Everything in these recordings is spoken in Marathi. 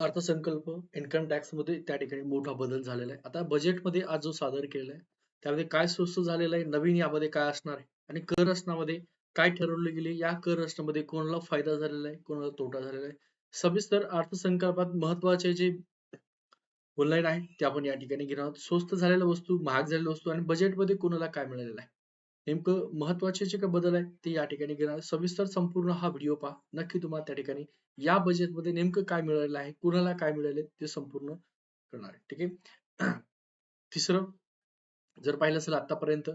अर्थसंकल्प, इन्कम टॅक्समध्ये त्या ठिकाणी मोठा बदल झालेला आहे. आता बजेटमध्ये आज जो सादर केलेला आहे, त्यामध्ये काय स्वस्त झालेलं आहे, नवीन यामध्ये काय असणार आहे आणि कर रचनामध्ये काय ठरवले गेले, या कर रचनामध्ये कोणाला फायदा झालेला आहे, कोणाला तोटा झालेला आहे. सविस्तर अर्थसंकल्पात महत्त्वाचे जे ऑनलाईन आहे ते आपण या ठिकाणी घेणार आहोत. स्वस्त झालेल्या वस्तू, महाग झालेल्या वस्तू आणि बजेटमध्ये कोणाला काय मिळालेलं आहे. नेमकं महत्त्वाचे जे काही बदल आहेत ते या ठिकाणी घेणार सविस्तर संपूर्ण हा व्हिडिओ पहा. नक्की तुम्हाला त्या ठिकाणी या बजेटमध्ये नेमकं काय मिळालेलं आहे, कुणाला काय मिळाले ते संपूर्ण करणार आहे. ठीक आहे. तिसरं जर पाहिलं असेल आतापर्यंत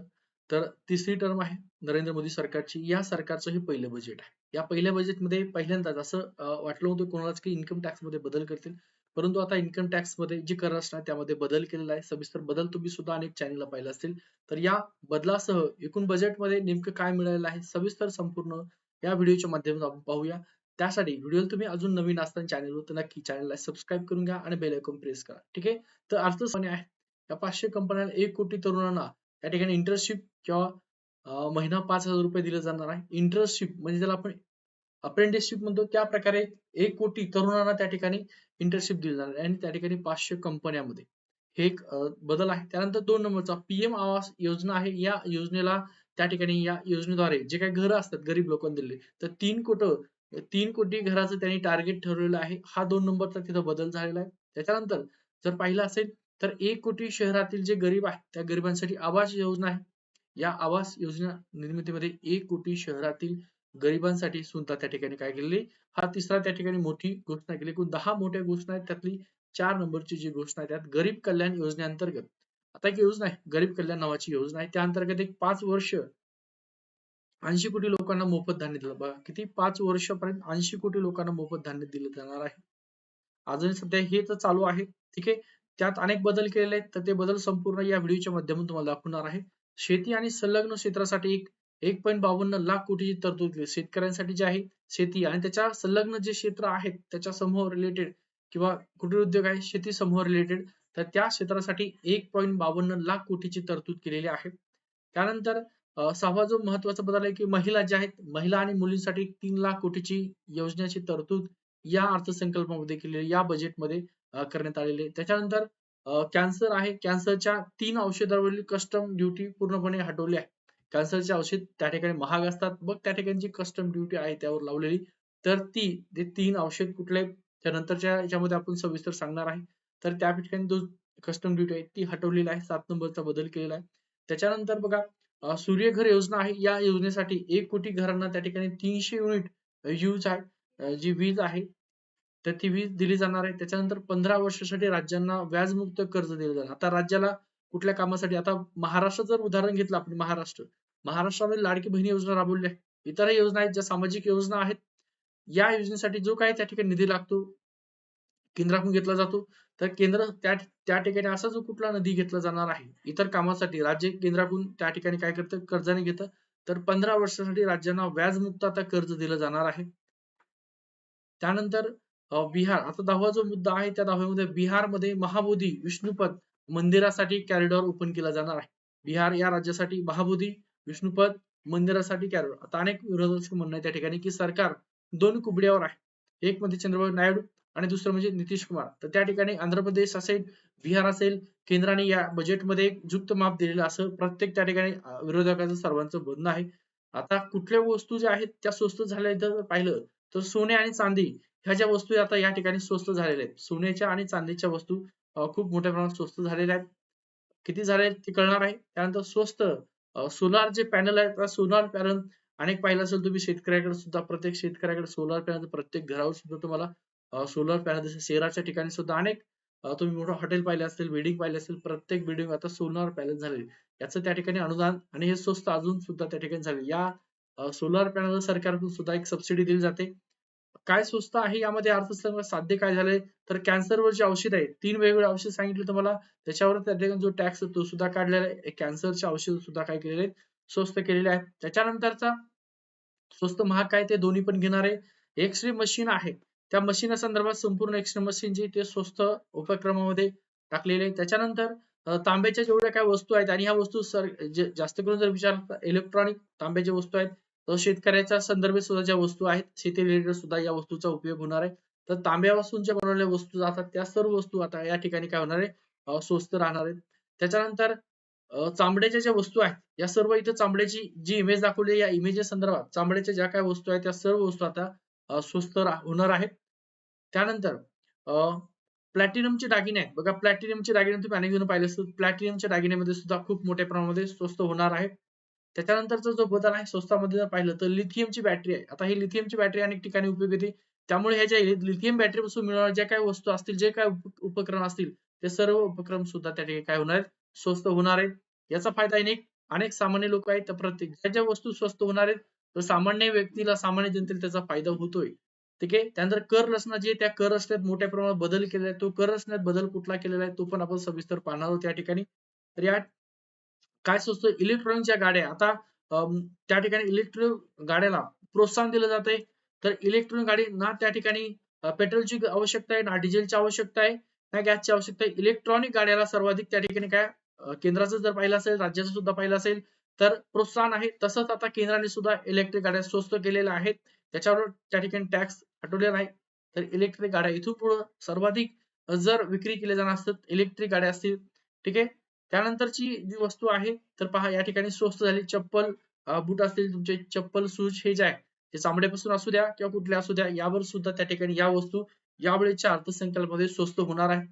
तर तिसरी टर्म आहे नरेंद्र मोदी सरकारची. या सरकारचं हे पहिलं बजेट आहे. या पहिल्या बजेटमध्ये पहिल्यांदाच असं वाटलं होतं कोणालाच की इन्कम टॅक्समध्ये बदल करतील. परंतु आता इन्कम टॅक्समध्ये जी कर रचना त्यामध्ये बदल केलेला आहे. सविस्तर बदल तुम्ही सुद्धा अनेक चॅनलला पाहिला असतील. तर या बदलासह एकूण बजेटमध्ये नेमकं काय मिळालेलं आहे सविस्तर संपूर्ण या व्हिडिओच्या माध्यमातून आपण पाहूया. त्यासाठी व्हिडिओला तुम्ही अजून नवीन असताना चॅनलवर तर नक्की चॅनलला सबस्क्राईब करून घ्या आणि बेल आयकॉन प्रेस करा. ठीक आहे. तर अर्थच आहे या पाचशे कंपन्यांना एक कोटी तरुणांना त्या ठिकाणी इंटर्नशिप किंवा महिना पाच हजार रुपये दिले जाणार आहे. इंटर्नशिप म्हणजे ज्याला आपण अप्रेंटिसशिप म्हणतो त्या प्रकारे एक कोटी तरुणांना त्या ठिकाणी इंटर्नशिप दिली जाणार आहे आणि त्या ठिकाणी पाचशे कंपन्यामध्ये हे एक बदल आहे. त्यानंतर दोन नंबरचा पीएम आवास योजना आहे. या योजनेला त्या ठिकाणी या योजनेद्वारे जे काही घरं असतात गरीब लोकांना दिले तर तीन कोट तीन कोटी घराचं त्यांनी टार्गेट ठरवलेलं आहे. हा दोन नंबरचा तिथं बदल झालेला आहे. त्याच्यानंतर जर पाहिलं असेल तर एक कोटी शहरातील जे गरीब आहेत त्या गरिबांसाठी आवास योजना आहे. या आवास योजना निर्मितीमध्ये एक कोटी शहरातील गरिबांसाठी सुद्धा त्या ठिकाणी काय केलेली हा तिसरा त्या ठिकाणी मोठी घोषणा केली. एकूण दहा मोठ्या घोषणा आहेत त्यातली चार नंबरची जी घोषणा आहे त्यात गरीब कल्याण योजनेअंतर्गत आता एक योजना आहे गरीब कल्याण नावाची योजना आहे त्या अंतर्गत एक पाच वर्ष ऐंशी कोटी लोकांना मोफत धान्य दिलं. बघा किती पाच वर्षापर्यंत ऐंशी कोटी लोकांना मोफत धान्य दिलं जाणार आहे. अजूनही सध्या हे तर चालू आहे. ठीक आहे? त्यात अनेक बदल केलेले आहेत. तर ते बदल संपूर्ण या व्हिडिओच्या माध्यमातून तुम्हाला दाखवणार आहे. शेती आणि संलग्न क्षेत्रासाठी एक एक पॉईंट बावन्न लाख कोटीची तरतूद शेतकऱ्यांसाठी जे आहे शेती आणि त्याच्या संलग्न जे क्षेत्र आहेत त्याच्या समूह रिलेटेड किंवा कुटीर उद्योग आहे शेती समूह रिलेटेड तर त्या क्षेत्रासाठी एक पॉईंट बावन्न लाख कोटीची तरतूद केलेली आहे. त्यानंतर सहावा जो महत्त्वाचा बदल आहे की महिला ज्या आहेत महिला आणि मुलींसाठी तीन लाख कोटीची योजनेची तरतूद या अर्थसंकल्पामध्ये केलेली या बजेटमध्ये करण्यात आलेली आहे. त्याच्यानंतर कॅन्सर आहे. कॅन्सरच्या तीन औषधावरील कस्टम ड्युटी पूर्णपणे हटवली आहे. कॅन्सरचे औषध त्या ठिकाणी महाग असतात. मग त्या ठिकाणी जी कस्टम ड्युटी आहे त्यावर लावलेली तर ती ते तीन औषध कुठले त्यानंतरच्या याच्यामध्ये आपण सविस्तर सांगणार आहे. तर त्या ठिकाणी जो कस्टम ड्युटी आहे ती हटवलेली आहे. सात नंबरचा बदल केलेला आहे. त्याच्यानंतर बघा सूर्यघर योजना आहे. या योजनेसाठी एक कोटी घरांना त्या ठिकाणी तीनशे युनिट यूज आहे. जी वीज आहे तर ती वीज दिली जाणार आहे. त्याच्यानंतर पंधरा वर्षासाठी राज्यांना व्याजमुक्त कर्ज दिलं जाणार आता राज्याला कुठल्या कामासाठी? आता महाराष्ट्र जर उदाहरण घेतलं आपण महाराष्ट्र. महाराष्ट्रामध्ये लाडकी बहिणी योजना राबवली आहे. इतरही योजना आहेत ज्या सामाजिक योजना आहेत. या योजनेसाठी जो काही त्या ठिकाणी निधी लागतो केंद्राकडून घेतला जातो. तर केंद्र त्या त्या ठिकाणी असा जो कुठला निधी घेतला जाणार आहे इतर कामासाठी राज्य केंद्राकडून त्या ठिकाणी काय करतं? कर्जाने घेतं. तर पंधरा वर्षासाठी राज्यांना व्याजमुक्त आता कर्ज दिलं जाणार आहे. त्यानंतर बिहार आता दहावा जो मुद्दा आहे त्या दहाव्यामध्ये बिहारमध्ये महाबोधी विष्णुपद मंदिरासाठी कॅरिडॉर ओपन केला जाणार आहे. बिहार या राज्यासाठी महाबोधी विष्णुपद मंदिरासाठी कॅरिडॉर आता अनेक विरोधक म्हणणं आहे त्या ठिकाणी की सरकार दोन कुबड्यावर आहे. एक म्हणजे चंद्रबाबू नायडू आणि दुसरं म्हणजे नितीश कुमार. तर त्या ठिकाणी आंध्र प्रदेश असेल बिहार असेल केंद्राने या बजेटमध्ये एक जुक्त माप दिलेलं असं प्रत्येक त्या ठिकाणी विरोधकांचं सर्वांचं म्हणणं आहे. आता कुठल्या वस्तू ज्या आहेत त्या स्वस्त झाल्या जर पाहिलं तर सोने आणि चांदी ह्या ज्या वस्तू आता या ठिकाणी स्वस्त झालेल्या आहेत. सोन्याच्या आणि चांदीच्या वस्तू खूप मोठ्या प्रमाणात स्वस्त झालेल्या आहेत. किती झाले ते कळणार आहे. त्यानंतर स्वस्त सोलार जे पॅनल आहे सोलार पॅनल अनेक पाहिलं असेल तुम्ही शेतकऱ्याकडे सुद्धा प्रत्येक शेतकऱ्याकडे सोलार पॅनल प्रत्येक घरावर सुद्धा तुम्हाला सोलर पॅनल जसे शहराच्या ठिकाणी सुद्धा अनेक तुम्ही मोठं हॉटेल पाहिले असतील बिल्डिंग पाहिले असेल प्रत्येक बिल्डिंग आता सोलर पॅनल झाले. याचं त्या ठिकाणी अनुदान आणि हे स्वस्त अजून सुद्धा त्या ठिकाणी झाले. या सोलर पॅनल सरकारकडून सुद्धा एक सबसिडी दिली जाते. काय स्वस्त आहे यामध्ये अर्थसंकल्प साध्य काय झाले तर कॅन्सरवर जे औषध आहे तीन वेगवेगळे औषध सांगितले तुम्हाला. त्याच्यावर त्या ठिकाणी जो टॅक्स तो सुद्धा काढलेला आहे. कॅन्सरचे औषध सुद्धा काय केलेले आहेत? स्वस्त केलेले आहेत. त्याच्यानंतरचा स्वस्त महाग काय ते दोन्ही पण घेणार आहे. एक्स रे मशीन आहे. त्या मशीन संदर्भात संपूर्ण एक्स मशीन जी ते स्वस्त उपक्रमामध्ये टाकलेले. आहे त्याच्यानंतर तांब्याच्या जेवढ्या काय वस्तू आहेत आणि ह्या वस्तू सर जास्त करून जर विचार इलेक्ट्रॉनिक तांब्याच्या वस्तू आहेत तर शेतकऱ्याच्या संदर्भात सुद्धा ज्या वस्तू आहेत शेती रिलेटेड सुद्धा या वस्तूचा उपयोग होणार आहे. तर तांब्यापासून ज्या बनवलेल्या वस्तू जातात त्या सर्व वस्तू आता या ठिकाणी काय होणार आहे स्वस्त राहणार आहेत. त्याच्यानंतर चांबड्याच्या चामड्याच्या ज्या वस्तू आहेत या सर्व इथं चामड्याची जी इमेज दाखवली आहे, या इमेजेस संदर्भात चामड्याच्या ज्या काय वस्तू आहेत त्या सर्व वस्तू आता स्वस्त होणार आहेत. त्यानंतर प्लॅटिनमचे दागिने आहेत. बघा प्लॅटिनमचे दागिने तुम्ही अनेक जण पाहिले असतील. प्लॅटिनमच्या दागिन्यामध्ये सुद्धा खूप मोठ्या प्रमाणामध्ये स्वस्त होणार आहे. त्याच्यानंतरचा जो बदल आहे स्वस्तामध्ये जर पाहिलं तर लिथियमची बॅटरी आहे. आता ही लिथियमची बॅटरी अनेक ठिकाणी उपयोगी येते. त्यामुळे ह्या ज्या लिथियम बॅटरीपासून मिळणाऱ्या ज्या काही वस्तू असतील जे काय उपक्रम असतील ते सर्व उपक्रम सुद्धा त्या ठिकाणी काय होणार आहेत? स्वस्त होणार आहेत. याचा फायदा अनेक अनेक सामान्य लोक आहेत तर प्रत्येक ज्या ज्या वस्तू स्वस्त होणार आहेत तर सामान्य व्यक्तीला सामान्य जनतेला त्याचा फायदा होतोय. ठीक आहे? त्यानंतर कर रचना जी त्या कर रचनेत मोठ्या प्रमाणात बदल केलेला आहे. तो कर रचनेत बदल कुठला केलेला आहे तो पण आपण सविस्तर पाहणार आहोत या ठिकाणी. तर या काय सुचतं इलेक्ट्रॉनिकच्या गाड्या. आता त्या ठिकाणी इलेक्ट्रिक गाड्याला प्रोत्साहन दिलं जाते तर इलेक्ट्रॉनिक गाडी ना त्या ठिकाणी पेट्रोलची आवश्यकता आहे ना डिझेलची आवश्यकता आहे ना गॅसची आवश्यकता आहे. इलेक्ट्रॉनिक गाड्याला सर्वाधिक त्या ठिकाणी काय केंद्राचं जर पाहिलं असेल राज्याचं सुद्धा पाहिलं असेल तर प्रोत्साहन आहे. तसंच आता केंद्राने सुद्धा इलेक्ट्रिक गाड्या स्वस्त केलेल्या आहेत. त्याच्यावर त्या ठिकाणी टॅक्स हटवलेला आहे. तर इलेक्ट्रिक गाड्या इथून पुढे सर्वाधिक जर विक्री केली जाणार असतात इलेक्ट्रिक गाड्या असतील ठीक आहे? त्यानंतरची जी वस्तू आहे तर पहा या ठिकाणी स्वस्त झाली. चप्पल बूट असतील तुमचे चप्पल शूज हे जे आहे ते चांबड्यापासून असू द्या किंवा कुठले असू द्या यावर सुद्धा त्या ठिकाणी या वस्तू यावेळेच्या अर्थसंकल्पामध्ये स्वस्त होणार आहे.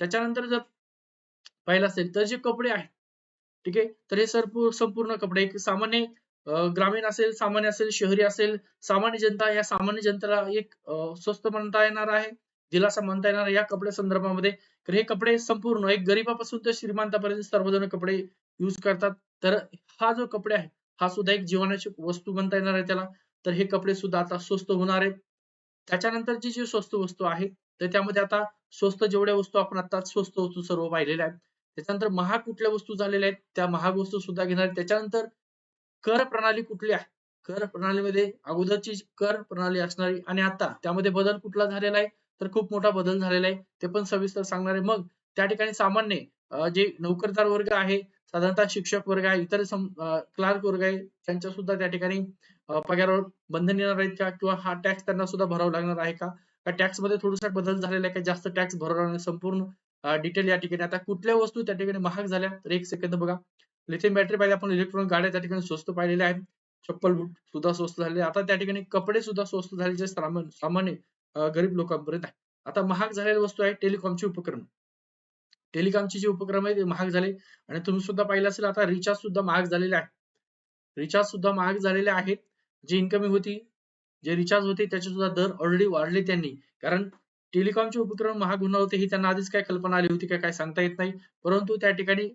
त्याच्यानंतर जर पाहिलं असेल तर जे कपडे आहेत ठीक आहे? तर हे सर्व संपूर्ण कपडे एक सामान्य ग्रामीण असेल सामान्य असेल शहरी असेल सामान्य जनता या सामान्य जनतेला एक स्वस्त म्हणता येणार आहे दिलासा म्हणता येणार या कपड्या संदर्भामध्ये. तर हे कपडे संपूर्ण एक गरीबापासून तर श्रीमंतापर्यंत सर्वजण कपडे युज करतात. तर हा जो कपडे आहे हा सुद्धा एक जीवनाची वस्तू म्हणता येणार आहे त्याला. तर हे कपडे सुद्धा आता स्वस्त होणार आहेत. त्याच्यानंतरची जी स्वस्त वस्तू आहे तर त्यामध्ये आता स्वस्त जेवढ्या वस्तू आपण आता स्वस्त वस्तू सर्व पाहिलेल्या आहेत त्याच्यानंतर महाग कुठल्या वस्तू झालेल्या आहेत? त्या महाग वस्तू सुद्धा घेणार. त्याच्यानंतर कर प्रणाली कुठली आहे? कर प्रणालीमध्ये अगोदरची कर प्रणाली असणारी आणि आता त्यामध्ये बदल कुठला झालेला आहे? तर खूप मोठा बदल झालेला आहे. ते पण सविस्तर सांगणार. आहे मग त्या ठिकाणी सामान्य जे नोकरदार वर्ग आहे साधारणतः शिक्षक वर्ग आहे इतर क्लार्क वर्ग आहे त्यांच्या सुद्धा त्या ठिकाणी पगारावर बंधन येणार आहेत का? किंवा हा टॅक्स त्यांना सुद्धा भरावा लागणार आहे का? टॅक्समध्ये थोडासा बदल झालेला आहे का? जास्त टॅक्स भरावा लागणार संपूर्ण डिटेल या ठिकाणी. आता कुठल्या वस्तू त्या ठिकाणी महाग झाल्या? तर एक सेकंद बघा. लिथियम बॅटरी पाहिजे आपण. इलेक्ट्रॉनिक गाड्या त्या ठिकाणी स्वस्त पाहिलेल्या आहेत. चप्पल बूट सुद्धा स्वस्त झाले. आता त्या ठिकाणी कपडे सुद्धा स्वस्त झाले जे सामान्य सामान्य गरीब लोकांपर्यंत आहे. आता महाग झालेल्या वस्तू आहे टेलिकॉमचे उपक्रम टेलिकॉमचे जे उपक्रम आहे ते महाग झाले. आणि तुम्ही सुद्धा पाहिलं असेल आता रिचार्ज सुद्धा महाग झालेले आहे रिचार्ज सुद्धा महाग झालेले आहेत. जी इन्कमिंग होती जे रिचार्ज होते त्याचे सुद्धा दर ऑलरेडी वाढले त्यांनी. कारण टेलिकॉमचे उपकरण महाग होते ही त्यांना आधीच काय कल्पना आली होती काय काय सांगता येत नाही. परंतु त्या ठिकाणी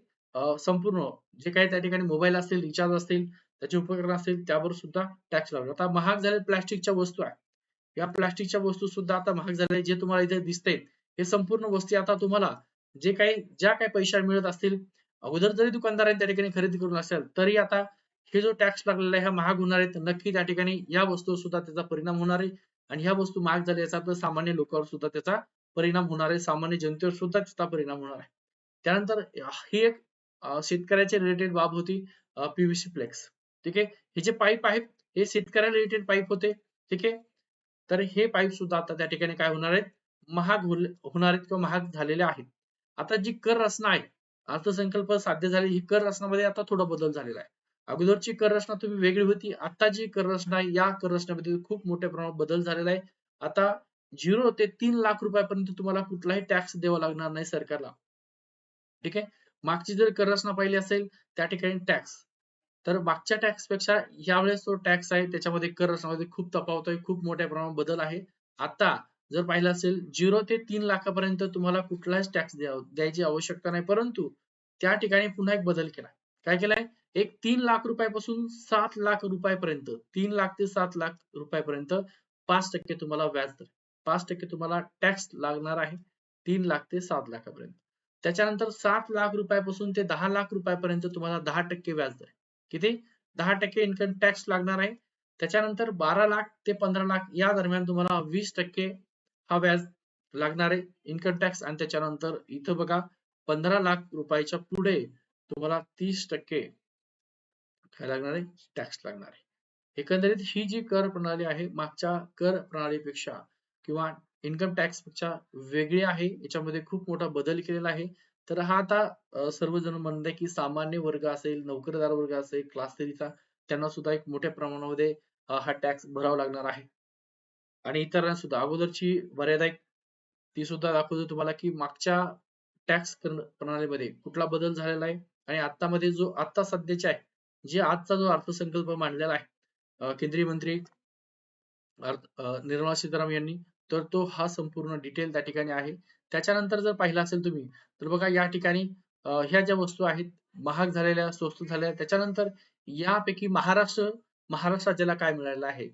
संपूर्ण जे काही त्या ठिकाणी मोबाईल असतील रिचार्ज असतील त्याचे उपकरण असतील त्यावर सुद्धा टॅक्स लावला. आता महाग झाले प्लास्टिकच्या वस्तू आहे. या प्लास्टिकच्या वस्तू सुद्धा आता महाग झाले जे तुम्हाला इथे दिसते हे संपूर्ण वस्ती आता तुम्हाला जे काही ज्या काही पैशाला मिळत असतील अगोदर जरी दुकानदारांनी त्या ठिकाणी खरेदी करून असेल तरी आता हे जो टॅक्स लागलेला आहे हा महाग होणार आहे नक्की त्या ठिकाणी या वस्तू सुद्धा त्याचा परिणाम होणार आहे. आणि ह्या वस्तू महाग झाल्या याचा अर्थ सामान्य लोकांवर सुद्धा त्याचा परिणाम होणार आहे. सामान्य जनतेवर सुद्धा त्याचा परिणाम होणार आहे. त्यानंतर ही एक शेतकऱ्याच्या रिलेटेड बाब होती पीव्हीसी फ्लेक्स ठीक आहे? हे जे पाईप आहेत हे शेतकऱ्याला रिलेटेड पाईप होते. ठीक आहे? तर हे पाईप सुद्धा आता त्या ठिकाणी काय होणार आहेत? महाग होल- होणार आहेत किंवा महाग झालेले आहेत. आता जी कर रचना आहे अर्थसंकल्प साध्य झाली ही कर रचनामध्ये आता थोडा बदल झालेला आहे. अगोदरची कर रचना तुम्ही वेगळी होती आता जी कर रचना आहे या कर रचनेमध्ये खूप मोठ्या प्रमाणात बदल झालेला आहे. आता झिरो ते तीन लाख रुपयापर्यंत तुम्हाला कुठलाही टॅक्स द्यावा लागणार नाही सरकारला. ठीक आहे? मागची जर कर रचना पाहिली असेल त्या ठिकाणी टॅक्स तर मागच्या टॅक्सपेक्षा यावेळेस तो टॅक्स आहे त्याच्यामध्ये कर रचनामध्ये खूप तफावत आहे खूप मोठ्या प्रमाणात बदल आहे. आता जर पाहिलं असेल झिरो ते तीन लाखापर्यंत तुम्हाला कुठलाच टॅक्स द्यायची आवश्यकता नाही परंतु त्या ठिकाणी पुन्हा एक बदल केला. काय केलाय? एक तीन लाख रुपयापासून सात लाख रुपयापर्यंत तीन लाख ते सात लाख रुपयापर्यंत पाच टक्के तुम्हाला व्याज दर पाच टक्के तुम्हाला टॅक्स लागणार आहे तीन लाख ते सात लाखापर्यंत. त्याच्यानंतर सात लाख रुपयापासून ते दहा लाख रुपयापर्यंत तुम्हाला दहा टक्के व्याज दर. किती? दहा टक्के इन्कम टॅक्स लागणार आहे. त्याच्यानंतर बारा लाख ते पंधरा लाख या दरम्यान तुम्हाला वीस टक्के हा व्याज लागणार आहे इन्कम टॅक्स आणि त्याच्यानंतर इथं बघा पंधरा लाख रुपयाच्या पुढे तुम्हाला तीस टक्के काय लागणार आहे? टॅक्स लागणार आहे. एकंदरीत ही जी कर प्रणाली आहे मागच्या कर प्रणालीपेक्षा किंवा इन्कम टॅक्सपेक्षा वेगळी आहे याच्यामध्ये खूप मोठा बदल केलेला आहे. तर हा आता सर्वजण म्हणते की सामान्य वर्ग असेल नोकरदार वर्ग असेल क्लास थ्रीचा त्यांना सुद्धा एक मोठ्या प्रमाणामध्ये हा टॅक्स भरावा लागणार आहे. आणि इतरांना सुद्धा. अगोदरची मर्यादा एक ती सुद्धा दाखवतो तुम्हाला की मागच्या टॅक्स प्रणालीमध्ये कुठला बदल झालेला आहे आणि आता मध्ये जो आता सध्याचा आहे जे आजचा जो अर्थसंकल्प मांडलेला आहे केंद्रीय मंत्री अर्थ निर्मला सीतारामन यांनी तर तो हा संपूर्ण डिटेल त्या ठिकाणी आहे. त्याच्यानंतर जर पाहिला असेल तुम्ही तर बघा या ठिकाणी ह्या ज्या वस्तू आहेत महाग झालेल्या स्वस्त झालेल्या त्याच्यानंतर यापैकी महाराष्ट्र महाराष्ट्र राज्याला काय मिळालेलं आहे?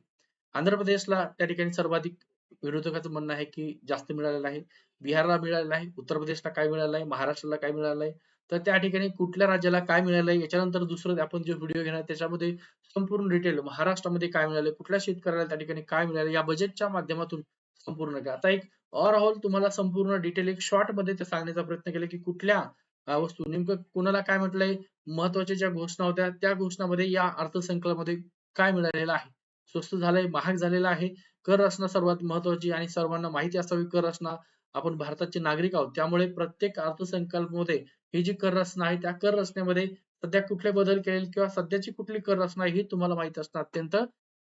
आंध्र प्रदेशला त्या ठिकाणी सर्वाधिक विरोधकाचं म्हणणं आहे की जास्त मिळालेलं आहे. बिहारला मिळालेलं आहे उत्तर प्रदेशला काय मिळालं आहे महाराष्ट्राला काय मिळालं आहे? तर त्या ठिकाणी कुठल्या राज्याला काय मिळालं याच्यानंतर दुसरं आपण जे व्हिडिओ घेणार त्याच्यामध्ये संपूर्ण डिटेल महाराष्ट्रामध्ये काय मिळालं कुठल्या शेतकऱ्याला त्या ठिकाणी काय मिळालं या बजेटच्या माध्यमातून संपूर्ण काय आता एक ओव्हरऑल तुम्हाला संपूर्ण डिटेल एक शॉर्टमध्ये ते सांगण्याचा प्रयत्न केला की कुठल्या वस्तू नेमकं कोणाला काय म्हटलंय महत्त्वाच्या ज्या घोषणा होत्या त्या घोषणामध्ये या अर्थसंकल्पामध्ये काय मिळालेलं आहे? स्वस्त झालंय महाग झालेला आहे कर रचना सर्वात महत्वाची आणि सर्वांना माहिती असावी कर रचना आपण भारताचे नागरिक आहोत. त्यामुळे प्रत्येक अर्थसंकल्पामध्ये ही जी कर रचना आहे त्या कर रचनेमध्ये सध्या कुठले बदल केले किंवा सध्याची कुठली कर रचना ही तुम्हाला माहीत असणं अत्यंत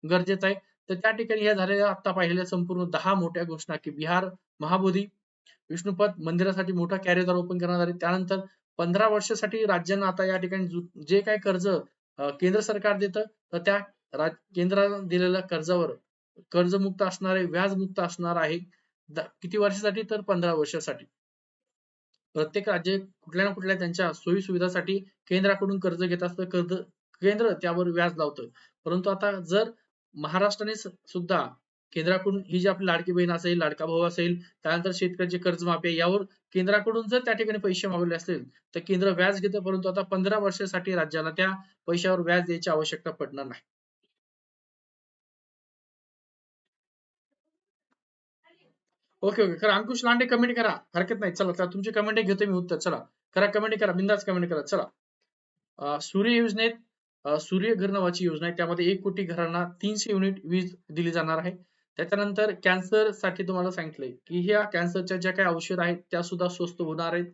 गरजेचं आहे. तर त्या ठिकाणी ह्या झालेल्या आता पाहिलेल्या संपूर्ण दहा मोठ्या घोषणा की बिहार महाबोधी विष्णुपद मंदिरासाठी मोठा कॅरेदार ओपन करण्यात आले. त्यानंतर पंधरा वर्षासाठी राज्यांना आता या ठिकाणी जे काही कर्ज केंद्र सरकार देतं तर त्या राज- केंद्रानं दिलेल्या कर्जावर कर्जमुक्त असणारे व्याजमुक्त असणार आहे. किती वर्षासाठी? तर पंधरा वर्षासाठी. प्रत्येक राज्य कुठल्या ना कुठल्या त्यांच्या सोयी सुविधासाठी केंद्राकडून कर्ज घेत असतं. कर्ज केंद्र त्यावर व्याज लावतं. परंतु आता जर महाराष्ट्राने सुद्धा केंद्राकडून ही जी आपली लाडकी बहीण असेल लाडका भाऊ असेल त्यानंतर शेतकऱ्यांचे कर्जमाफी यावर केंद्राकडून जर त्या ठिकाणी पैसे मागवले असतील तर केंद्र व्याज घेतं. परंतु आता पंधरा वर्षासाठी राज्याला त्या पैशावर व्याज द्यायची आवश्यकता पडणार नाही. Okay okay. करा अंकुश लांडे कमेंट करा. हरकत नाही. चला चला तुमची कमेंट घेतो मी उत्तर. चला. करा कमेंट करा. बिंदास कमेंट करा. चला. सूर्य योजनेत सूर्य घर नावाची योजना आहे. त्यामध्ये एक कोटी घरांना तीनशे युनिट वीज दिली जाणार आहे. त्याच्यानंतर कॅन्सरसाठी तुम्हाला सांगितलंय की ह्या कॅन्सरच्या ज्या काही औषध आहेत त्या सुद्धा स्वस्त होणार आहेत.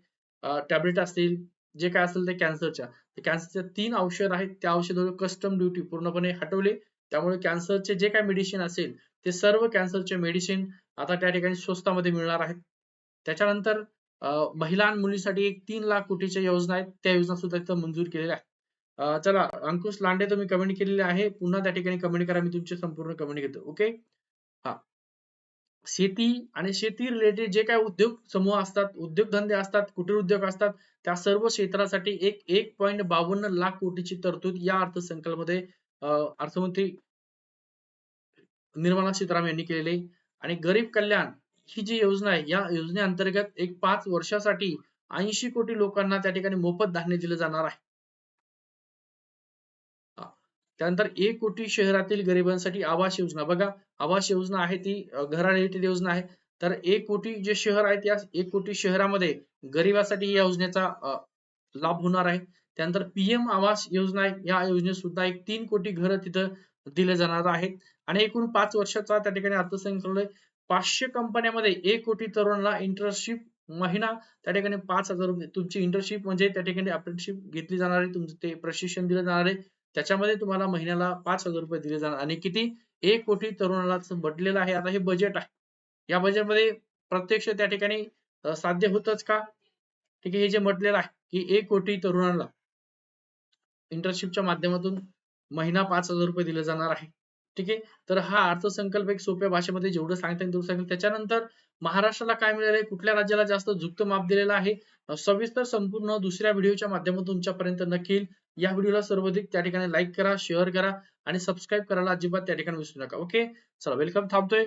टॅबलेट असतील जे काय असेल ते कॅन्सरच्या कॅन्सरच्या तीन औषध आहेत. त्या औषधावर कस्टम ड्युटी पूर्णपणे हटवले. त्यामुळे कॅन्सरचे जे काय मेडिसिन असेल ते सर्व कॅन्सरचे मेडिसिन आता त्या ठिकाणी स्वस्तामध्ये मिळणार आहेत. त्याच्यानंतर अं, महिला आणि मुलीसाठी एक तीन लाख कोटीच्या योजना आहेत. त्या योजना सुद्धा तिथं मंजूर केलेल्या आहेत. चला अंकुश लांडे तुम्ही कमेंट केलेली आहे. पुन्हा त्या ठिकाणी कमेंट करा. मी तुमचे संपूर्ण कमेंट घेतो. ओके हा. शेती आणि शेती रिलेटेड जे काय उद्योग समूह असतात उद्योगधंदे असतात कुटीर उद्योग असतात त्या सर्व क्षेत्रासाठी एक एक पॉईंट बावन्न लाख कोटीची तरतूद या अर्थसंकल्पामध्ये अं, अर्थमंत्री निर्मला सीतारामन यांनी केलेली आहे. आणि गरीब कल्याण ही जी योजना आहे या योजनेअंतर्गत एक पाच वर्षासाठी ऐंशी कोटी लोकांना त्या ठिकाणी मोफत धान्य दिलं जाणार आहे. त्यानंतर एक कोटी शहरातील गरिबांसाठी आवास योजना. बघा आवास योजना आहे ती अ, घरा रिलेटेड योजना आहे. तर एक कोटी जे शहर आहे त्या एक कोटी शहरामध्ये गरिबासाठी या योजनेचा लाभ होणार आहे. त्यानंतर पीएम आवास योजना या योजनेत सुद्धा एक तीन कोटी घरं तिथं दिले जाणार आहेत. आणि एकूण पाच वर्षाचा त्या ठिकाणी अर्थसंकल्प पाचशे कंपन्यामध्ये एक कोटी तरुणांना इंटर्नशिप महिना त्या ठिकाणी पाच हजार रुपये. तुमची इंटर्नशिप म्हणजे त्या ठिकाणी अप्रेंटिसशिप घेतली जाणार आहे तुमचं ते प्रशिक्षण दिलं जाणार आहे. त्याच्यामध्ये तुम्हाला महिन्याला पाच हजार रुपये दिले जाणार. आणि किती? एक कोटी तरुणाला म्हटलेलं आहे. आता हे बजेट आहे. या बजेटमध्ये प्रत्यक्ष त्या ठिकाणी साध्य होतच का? ठीक आहे हे जे म्हटलेलं आहे की एक कोटी तरुणांना इंटर्नशिपच्या माध्यमातून महिना पाच हजार रुपये दिले जाणार आहे. ठीक आहे? तर हा अर्थसंकल्प एक सोप्या भाषेमध्ये जेवढं सांगता येईल तेवढं सांगेल. त्याच्यानंतर महाराष्ट्राला काय मिळाले कुठल्या राज्याला जास्त झुकतं माप दिलेलं आहे? सविस्तर संपूर्ण दुसऱ्या व्हिडिओच्या माध्यमातून तुमच्यापर्यंत नक्की येईल. या व्हिडिओला सर्वाधिक त्या ठिकाणी लाईक करा शेअर करा आणि सबस्क्राईब करायला अजिबात त्या ठिकाणी विसरू नका. ओके चला वेलकम थांबतोय.